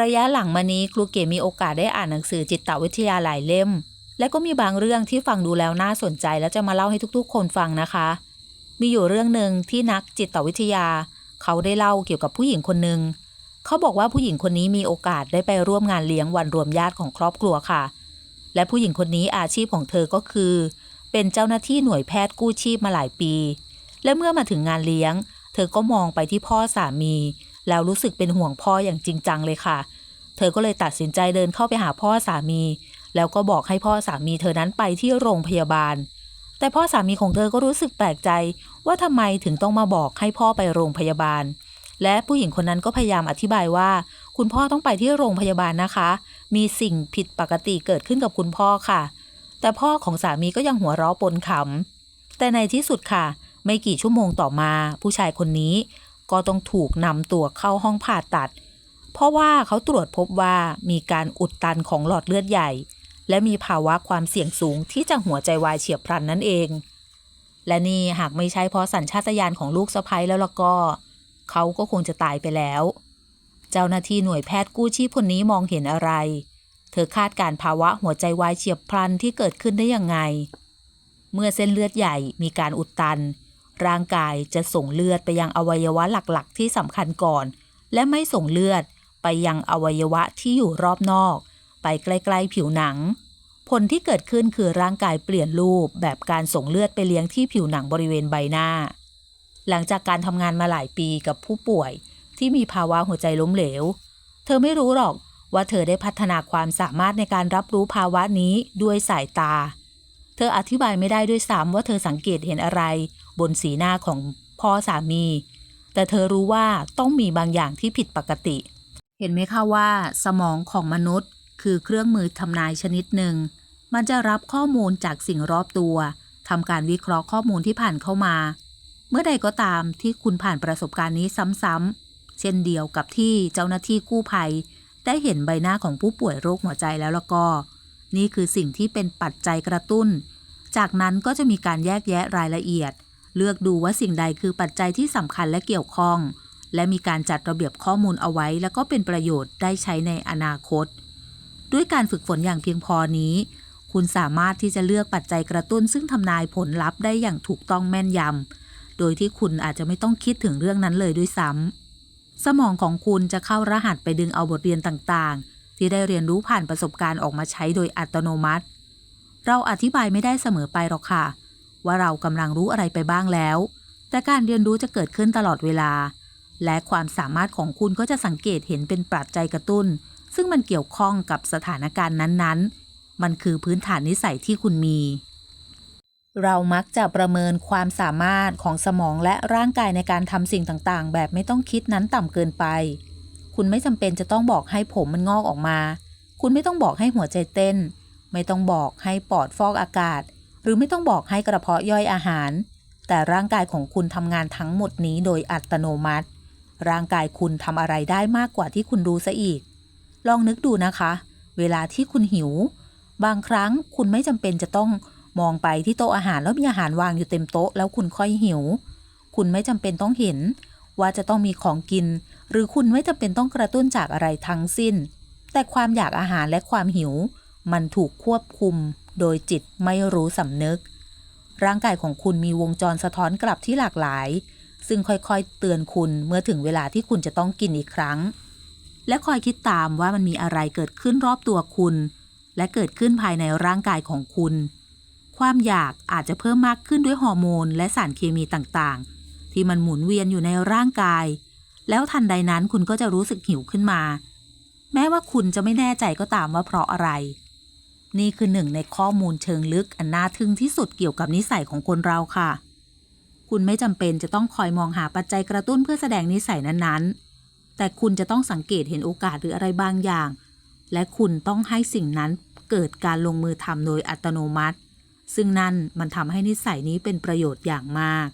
ระยะหลังมานี้ครูเก๋มีโอกาสได้อ่านหนังสือจิตวิทยาหลายเล่ม และก็มีบางเรื่องที่ฟังดูแล้วน่าสนใจและจะมาเล่าให้ทุกๆ คนฟังนะคะ มีอยู่เรื่องหนึ่งที่นักจิตวิทยา เขาได้เล่าเกี่ยวกับผู้หญิงคนหนึ่งเขาบอกว่าผู้หญิงคนนี้มีโอกาสได้ไปร่วมงานเลี้ยงวันรวมญาติของครอบครัวค่ะ และผู้หญิงคนนี้อาชีพของเธอก็คือ เป็นเจ้าหน้าที่หน่วยแพทย์กู้ชีพมาหลายปี และเมื่อมาถึงงานเลี้ยง เธอก็มองไปที่พ่อสามี แล้วรู้สึกเป็นห่วงพ่ออย่างจริงจังเลยค่ะ เธอก็เลยตัดสินใจเดินเข้าไปหาพ่อสามี แล้วก็บอกให้พ่อสามีเธอนั้นไปที่โรงพยาบาล แต่พ่อสามีของเธอก็รู้สึกแปลกใจ ว่าทำไมถึงต้องมาบอกให้พ่อไปโรงพยาบาล และผู้หญิงคนนั้นก็พยายามอธิบายว่า คุณพ่อต้องไปที่โรงพยาบาลนะคะ มีสิ่งผิดปกติเกิดขึ้นกับคุณพ่อค่ะ แต่พ่อของสามีก็ยังหัวเราะปนขำแต่ในที่สุดค่ะ ไม่กี่ชั่วโมงต่อมา ผู้ชายคนนี้ ก็ต้องถูกนำตัวเข้าห้องผ่าตัด เพราะว่าเขาตรวจพบว่ามีการอุดตันของหลอดเลือดใหญ่ และมีภาวะความเสี่ยงสูงที่จะหัวใจวายเฉียบพลันนั่นเอง และนี่หากไม่ใช่เพราะสัญชาตญาณของลูกสะใภ้แล้วล่ะก็ เขาก็คงจะตายไปแล้ว เจ้าหน้าที่หน่วยแพทย์กู้ชีพคนนี้มองเห็นอะไร เธอคาดการณ์ภาวะหัวใจวายเฉียบพลันที่เกิดขึ้นได้ยังไง เมื่อเส้นเลือดใหญ่มีการอุดตัน ร่างกายจะส่งเลือดไปยังอวัยวะหลักๆ ที่สำคัญก่อน และไม่ส่งเลือดไปยังอวัยวะที่อยู่รอบนอก ไปใกล้ๆผิวหนัง ผลที่เกิดขึ้นคือร่างกายเปลี่ยนรูปแบบการส่งเลือดไปเลี้ยงที่ผิวหนังบริเวณใบหน้า หลังจากการทำงานมาหลายปีกับผู้ป่วยที่มีภาวะหัวใจล้มเหลว เธอไม่รู้หรอกว่าเธอได้พัฒนาความสามารถในการรับรู้ภาวะนี้ด้วยสายตา เธออธิบายไม่ได้ด้วยซ้ำว่าเธอสังเกตเห็นอะไร บนสีหน้าของพ่อสามี แต่เธอรู้ว่าต้องมีบางอย่างที่ผิดปกติ เห็นไหมคะว่า สมองของมนุษย์ คือเครื่องมือทำนายชนิดหนึ่ง มันจะรับข้อมูลจากสิ่งรอบตัวทำการวิเคราะห์ข้อมูลที่ผ่านเข้ามา เมื่อใดก็ตามที่คุณผ่านประสบการณ์นี้ซ้ำๆเช่นเดียวกับที่เจ้าหน้าที่กู้ภัย ได้เห็นใบหน้าของผู้ป่วยโรคหัวใจแล้วแล้วก็ นี่คือสิ่งที่เป็นปัจจัยกระตุ้น จากนั้นก็จะมีการแยกแยะรายละเอียด เลือกดูว่าสิ่งใดคือปัจจัยที่สำคัญและเกี่ยวข้อง และมีการจัดระเบียบข้อมูลเอาไว้ แล้วก็เป็นประโยชน์ได้ใช้ในอนาคต ด้วยการฝึกฝนอย่างเพียงพอนี้ คุณสามารถที่จะเลือกปัจจัยกระตุ้น ซึ่งทำนายผลลัพธ์ได้อย่างถูกต้องแม่นยำโดยที่คุณอาจจะไม่ต้องคิดถึงเรื่องนั้นเลยด้วยซ้ำสมองของคุณจะเข้ารหัสไปดึงเอาบทเรียนต่างๆ ที่ได้เรียนรู้ผ่านประสบการณ์ออกมาใช้โดยอัตโนมัติ เราอธิบายไม่ได้เสมอไปหรอกค่ะ ว่าเรากำลังรู้อะไรไปบ้างแล้ว แต่การเรียนรู้จะเกิดขึ้นตลอดเวลา และความสามารถของคุณก็จะสังเกตเห็นเป็นปัจจัยกระตุ้น ซึ่งมันเกี่ยวข้องกับสถานการณ์นั้นๆ มันคือพื้นฐานนิสัยที่คุณมี เรามักจะประเมินความสามารถของสมองและร่างกายในการทำสิ่งต่างๆ แบบไม่ต้องคิดนั้นต่ำเกินไป คุณไม่จำเป็นจะต้องบอกให้ผมมันงอกออกมา คุณไม่ต้องบอกให้หัวใจเต้น ไม่ต้องบอกให้ปอดฟอกอากาศ หรือไม่ต้องบอกให้กระเพาะย่อยอาหาร แต่ร่างกายของคุณทำงานทั้งหมดนี้โดยอัตโนมัติ ร่างกายคุณทำอะไรได้มากกว่าที่คุณรู้ซะอีก ลองนึกดูนะคะ เวลาที่คุณหิว บางครั้งคุณไม่จำเป็นจะต้องมองไปที่โต๊ะอาหารแล้วมีอาหารวางอยู่เต็มโต๊ะแล้วคุณค่อยหิว คุณไม่จำเป็นต้องเห็น ว่าจะต้องมีของกิน หรือคุณไม่จำเป็นต้องกระตุ้นจากอะไรทั้งสิ้น แต่ความอยากอาหารและความหิว มันถูกควบคุม โดยจิตไม่รู้สำนึก ร่างกายของคุณมีวงจรสะท้อนกลับที่หลากหลาย ซึ่งค่อยๆ เตือนคุณเมื่อถึงเวลาที่คุณจะต้องกินอีกครั้ง และคอยคิดตามว่ามันมีอะไรเกิดขึ้นรอบตัวคุณ และเกิดขึ้นภายในร่างกายของคุณ ความอยากอาจจะเพิ่มมากขึ้นด้วยฮอร์โมน และสารเคมีต่างๆ ที่มันหมุนเวียนอยู่ในร่างกาย แล้วทันใดนั้นคุณก็จะรู้สึกหิวขึ้นมา แม้ว่าคุณจะไม่แน่ใจก็ตามว่าเพราะอะไร นี่คือหนึ่งในข้อมูลเชิงลึกอันน่าทึ่งที่สุดเกี่ยวกับนิสัยของคนเราค่ะ คุณไม่จำเป็นจะต้องคอยมองหาปัจจัยกระตุ้นเพื่อแสดงนิสัยนั้นๆ แต่คุณจะต้องสังเกตเห็นโอกาสหรืออะไรบางอย่าง และคุณต้องให้สิ่งนั้นเกิดการลงมือทำโดยอัตโนมัติ ซึ่งนั่นมันทำให้นิสัยนี้เป็นประโยชน์อย่างมาก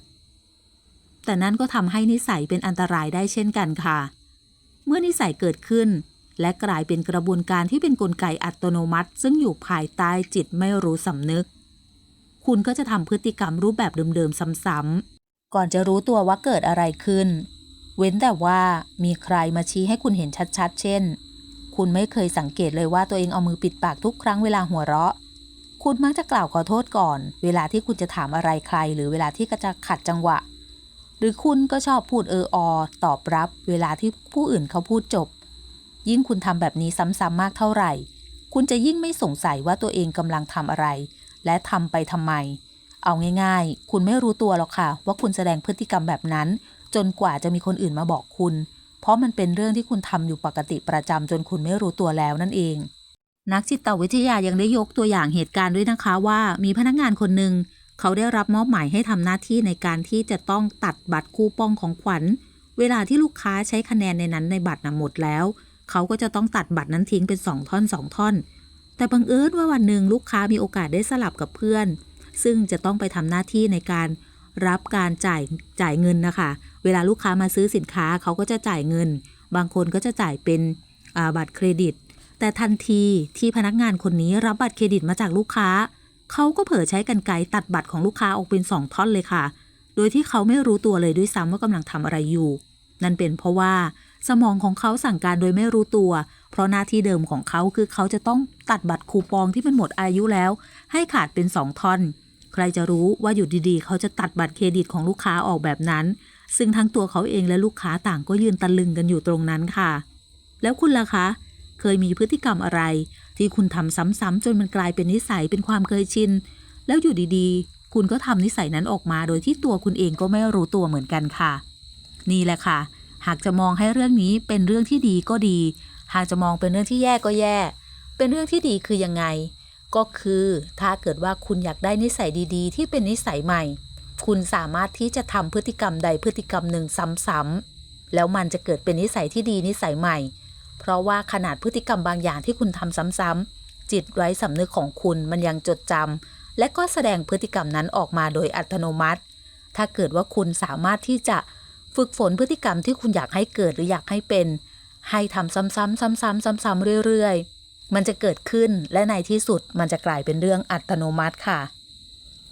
แต่นั่นก็ทำให้นิสัยเป็นอันตรายได้เช่นกันค่ะ เมื่อนิสัยเกิดขึ้น และกลายเป็นกระบวนการที่เป็นนกลไกอัตโนมัติ ซึ่งอยู่ภายใต้จิตไม่รู้สำนึก คุณก็จะทำพฤติกรรมรูปแบบเดิมๆซ้ำๆก่อนจะรู้ตัวว่าเกิดอะไรขึ้น เว้นแต่ว่ามีใครมาชี้ให้คุณเห็นชัดๆ เช่น คุณไม่เคยสังเกตเลยว่าตัวเองเอามือปิดปากทุกครั้งเวลาหัวเราะคุณมักจะกล่าวขอโทษก่อน เวลาที่คุณจะถามอะไรใคร หรือเวลาที่ก็จะขัดจังหวะ หรือคุณก็ชอบพูดเอออตอบรับ เวลาที่ผู้อื่นเขาพูดจบ ยิ่งคุณทำแบบนี้ซ้ำๆมากเท่าไหร่ คุณจะยิ่งไม่สงสัยว่าตัวเองกำลังทำอะไร และทำไปทำไม เอาง่าย ๆ คุณไม่รู้ตัวหรอกค่ะ ว่าคุณแสดงพฤติกรรมแบบนั้น จนกว่าจะมีคนอื่นมาบอกคุณ เพราะมันเป็นเรื่องที่คุณทำอยู่ปกติประจำจนคุณไม่รู้ตัวแล้วนั่นเอง นักจิตวิทยายังได้ยกตัวอย่างเหตุการณ์ด้วยนะคะว่ามีพนักงานคนหนึ่งเขาได้รับมอบหมายให้ทำหน้าที่ในการที่จะต้องตัดบัตรคูปองของขวัญ เวลาที่ลูกค้าใช้คะแนนในนั้นในบัตรนะหมดแล้ว เขาก็จะต้องตัดบัตรนั้นทิ้งเป็นสองท่อนสองท่อน แต่บังเอิญว่าวันหนึ่งลูกค้ามีโอกาสได้สลับกับเพื่อน ซึ่งจะต้องไปทำหน้าที่ในการรับการจ่ายจ่ายเงินนะคะ เวลาลูกค้ามาซื้อสินค้าเขาก็จะจ่ายเงิน บางคนก็จะจ่ายเป็นบัตรเครดิต แต่ทันทีที่พนักงานคนนี้รับบัตรเครดิตมาจากลูกค้า เขาก็เผลอใช้กันไกตัดบัตรของลูกค้าออกเป็นสองท่อนเลยค่ะ โดยที่เขาไม่รู้ตัวเลยด้วยซ้ำว่ากำลังทำอะไรอยู่ นั่นเป็นเพราะว่า สมองของเขาสั่งการโดยไม่รู้ตัว เพราะหน้าที่เดิมของเขาคือเขาจะต้องตัดบัตรคูปองที่มันหมดอายุแล้ว ให้ขาดเป็นสองท่อน ใครจะรู้ว่าอยู่ดีๆ เขาจะตัดบัตรเครดิตของลูกค้าออกแบบนั้น ซึ่งทั้งตัวเขาเองและลูกค้าต่างก็ยืนตะลึงกันอยู่ตรงนั้นค่ะ แล้วคุณล่ะคะ เคยมีพฤติกรรมอะไร ที่คุณทำซ้ำๆจนมันกลายเป็นนิสัยเป็นความเคยชิน แล้วอยู่ดีๆ คุณก็ทำนิสัยนั้นออกมา โดยที่ตัวคุณเองก็ไม่รู้ตัวเหมือนกันค่ะ นี่แหละค่ะ หากจะมองให้เรื่องนี้เป็นเรื่องที่ดีก็ดี หากจะมองเป็นเรื่องที่แย่ก็แย่ เป็นเรื่องที่ดีคือยังไง ก็คือถ้าเกิดว่าคุณอยากได้นิสัยดีๆ ที่เป็นนิสัยใหม่ คุณสามารถที่จะทำพฤติกรรมใดพฤติกรรมหนึ่งซ้ำๆแล้วมันจะเกิดเป็นนิสัยที่ดีนิสัยใหม่ เพราะว่าขนาดพฤติกรรมบางอย่างที่คุณทำซ้ำๆจิตไร้สำนึกของคุณมันยังจดจำและก็แสดงพฤติกรรมนั้นออกมาโดยอัตโนมัติ ถ้าเกิดว่าคุณสามารถที่จะ ฝึกฝนพฤติกรรมที่คุณอยากให้เกิดหรืออยากให้เป็น ให้ทำซ้ำๆซ้ำๆซ้ำๆเรื่อยๆ มันจะเกิดขึ้นและในที่สุดมันจะกลายเป็นเรื่องอัตโนมัติค่ะ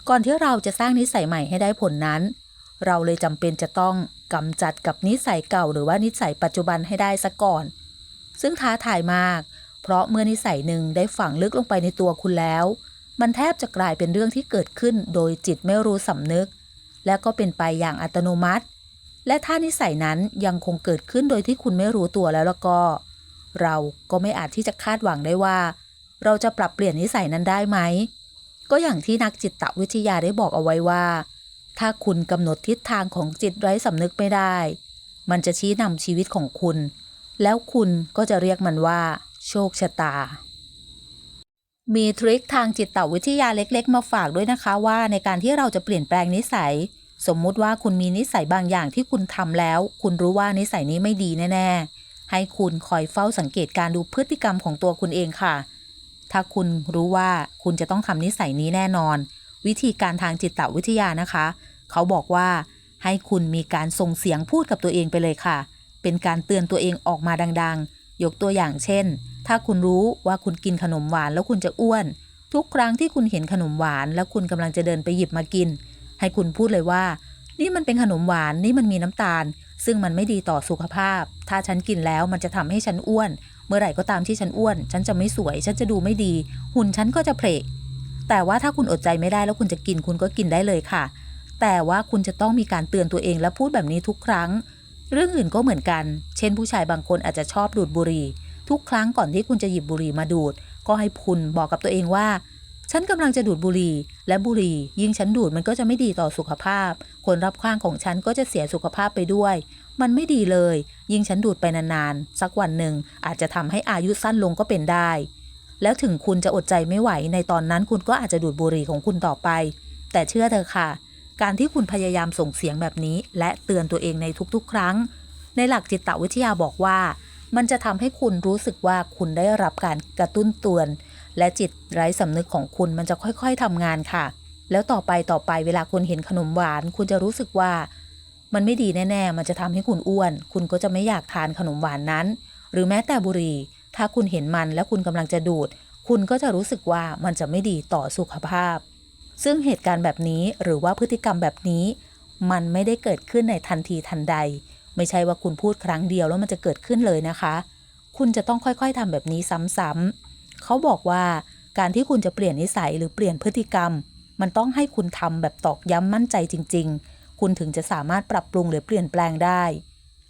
ก่อนที่เราจะสร้างนิสัยใหม่ให้ได้ผลนั้น เราเลยจำเป็นจะต้องกำจัดกับนิสัยเก่าหรือว่านิสัยปัจจุบันให้ได้ซะก่อน ซึ่งท้าทายมาก เพราะเมื่อนิสัยหนึ่งได้ฝังลึกลงไปในตัวคุณแล้ว มันแทบจะกลายเป็นเรื่องที่เกิดขึ้นโดยจิตไม่รู้สำนึก และก็เป็นไปอย่างอัตโนมัติ และถ้านิสัยนั้นยังคงเกิดขึ้นโดยที่คุณไม่รู้ตัวแล้วแล้วก็ เราก็ไม่อาจที่จะคาดหวังได้ว่า เราจะปรับเปลี่ยนนิสัยนั้นได้ไหม ก็อย่างที่นักจิตวิทยาได้บอกเอาไว้ว่า ถ้าคุณกำหนดทิศทางของจิตไร้สำนึกไม่ได้ มันจะชี้นำชีวิตของคุณ แล้วคุณก็จะเรียกมันว่า โชคชะตา มีทริคทางจิตวิทยาเล็ก ๆ มาฝากด้วยนะคะว่าในการที่เราจะเปลี่ยนแปลงนิสัย สมมุติว่าคุณมีนิสัยบางอย่างที่คุณทำแล้ว คุณรู้ว่านิสัยนี้ไม่ดีแน่ๆ ให้คุณคอยเฝ้าสังเกตการดูพฤติกรรมของตัวคุณเองค่ะ ถ้าคุณรู้ว่าคุณจะต้องทำนิสัยนี้แน่นอน วิธีการทางจิตวิทยานะคะ เขาบอกว่าให้คุณมีการส่งเสียงพูดกับตัวเองไปเลยค่ะ เป็นการเตือนตัวเองออกมาดังๆ ยกตัวอย่างเช่น ถ้าคุณรู้ว่าคุณกินขนมหวานแล้วคุณจะอ้วน ทุกครั้งที่คุณเห็นขนมหวาน แล้วคุณกำลังจะเดินไปหยิบมากิน ให้คุณพูดเลยว่า นี่มันเป็นขนมหวานนี่มันมีน้ำตาล ซึ่งมันไม่ดีต่อสุขภาพ ถ้าฉันกินแล้วมันจะทำให้ฉันอ้วน เมื่อไหร่ก็ตามที่ฉันอ้วน ฉันจะไม่สวย ฉันจะดูไม่ดี หุ่นฉันก็จะเพลแต่ว่าถ้าคุณอดใจไม่ได้แล้วคุณจะกินคุณก็กินได้เลยค่ะ แต่ว่าคุณจะต้องมีการเตือนตัวเองและพูดแบบนี้ทุกครั้ง เรื่องอื่นก็เหมือนกัน เช่น ผู้ชายบางคนอาจจะชอบดูดบุหรี่ ทุกครั้งก่อนที่คุณจะหยิบบุหรี่มาดูด ก็ให้คุณบอกกับตัวเองว่า ฉันกำลังจะดูดบุหรี่ และบุหรี่ ยิ่งฉันดูดมันก็จะไม่ดีต่อสุขภาพ คนรับข้างของฉันก็จะเสียสุขภาพไปด้วย มันไม่ดีเลย ยิ่งฉันดูดไปนานๆ สักวันหนึ่งอาจจะทำให้อายุสั้นลงก็เป็นได้ แล้วถึงคุณจะอดใจไม่ไหวในตอนนั้นคุณก็อาจจะดูดบุหรี่ของคุณต่อไป แต่เชื่อเถอะค่ะ การที่คุณพยายามส่งเสียงแบบนี้ และเตือนตัวเองในทุกๆ ครั้ง ในหลักจิตวิทยาบอกว่ามันจะทำให้คุณรู้สึกว่าคุณได้รับการกระตุ้นเตือน และจิตไร้สำนึกของคุณมันจะค่อยๆทำงานค่ะ แล้วต่อไปต่อไปเวลาคุณเห็นขนมหวาน คุณจะรู้สึกว่า มันไม่ดีแน่ ๆ มันจะทำให้คุณอ้วน คุณก็จะไม่อยากทานขนมหวานนั้น หรือแม้แต่บุหรี่ ถ้าคุณเห็นมันและคุณกำลังจะดูด คุณก็จะรู้สึกว่ามันจะไม่ดีต่อสุขภาพ ซึ่งเหตุการณ์แบบนี้หรือว่าพฤติกรรมแบบนี้ มันไม่ได้เกิดขึ้นในทันทีทันใด ไม่ใช่ว่าคุณพูดครั้งเดียวแล้วมันจะเกิดขึ้นเลยนะคะ คุณจะต้องค่อยๆทำแบบนี้ซ้ำๆ เขาบอกว่าการที่คุณจะเปลี่ยนนิสัยหรือเปลี่ยนพฤติกรรม มันต้องให้คุณทำแบบตอกย้ำมั่นใจจริง ๆ คุณถึงจะสามารถปรับปรุงหรือเปลี่ยนแปลงได้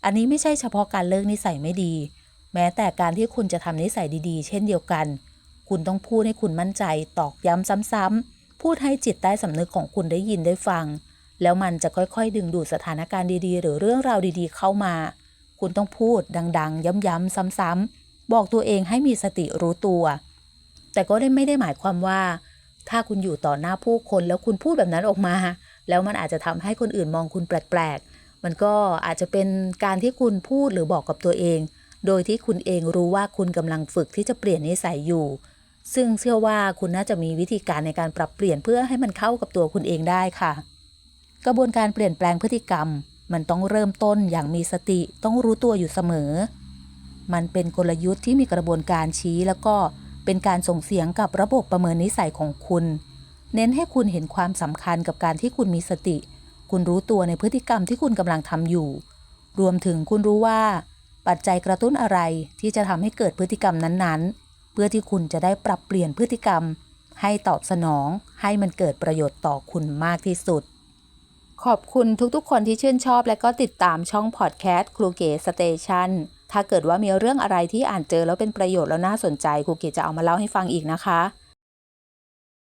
อันนี้ไม่ใช่เฉพาะการเลิกนิสัยไม่ดี แม้แต่การที่คุณจะทำนิสัยดีๆ เช่นเดียวกัน คุณต้องพูดให้คุณมั่นใจ ตอกย้ำซ้ำๆพูดให้จิตใต้สำนึกของคุณได้ยินได้ฟัง แล้วมันจะค่อยๆ ดึงดูดสถานการณ์ดีๆ หรือเรื่องราวดีๆ เข้ามา คุณต้องพูดดังๆ ย้ำๆซ้ำๆบอกตัวเองให้มีสติรู้ตัว แต่ก็ได้ไม่ได้หมายความว่า ถ้าคุณอยู่ต่อหน้าผู้คนแล้วคุณพูดแบบนั้นออกมา แล้วมันอาจจะทำให้คนอื่นมองคุณแปลกๆ มันก็อาจจะเป็นการที่คุณพูดหรือบอกกับตัวเอง โดยที่คุณเองรู้ว่าคุณกำลังฝึกที่จะเปลี่ยนนิสัยอยู่ ซึ่งเชื่อว่าคุณน่าจะมีวิธีการในการปรับเปลี่ยนเพื่อให้มันเข้ากับตัวคุณเองได้ค่ะ กระบวนการเปลี่ยนแปลงพฤติกรรม มันต้องเริ่มต้นอย่างมีสติต้องรู้ตัวอยู่เสมอ มันเป็นกลยุทธ์ที่มีกระบวนการชี้แล้วก็ เป็นการส่งเสียงกับระบบประเมินนิสัยของคุณ เน้นให้คุณเห็นความสำคัญกับการที่คุณมีสติ คุณรู้ตัวในพฤติกรรมที่คุณกำลังทำอยู่ รวมถึงคุณรู้ว่า ปัจจัยกระตุ้นอะไรที่จะทำให้เกิดพฤติกรรมนั้นๆ เพื่อที่คุณจะได้ปรับเปลี่ยนพฤติกรรม ให้ตอบสนอง ให้มันเกิดประโยชน์ต่อคุณมากที่สุด ขอบคุณทุกๆ คนที่ชื่นชอบและก็ติดตามช่องพอดแคสต์ครูเก๋สเตชัน ถ้าเกิดว่ามีเรื่องอะไรที่อ่านเจอแล้วเป็นประโยชน์แล้วน่าสนใจครูเกศจะเอามาเล่าให้ฟังอีกนะคะ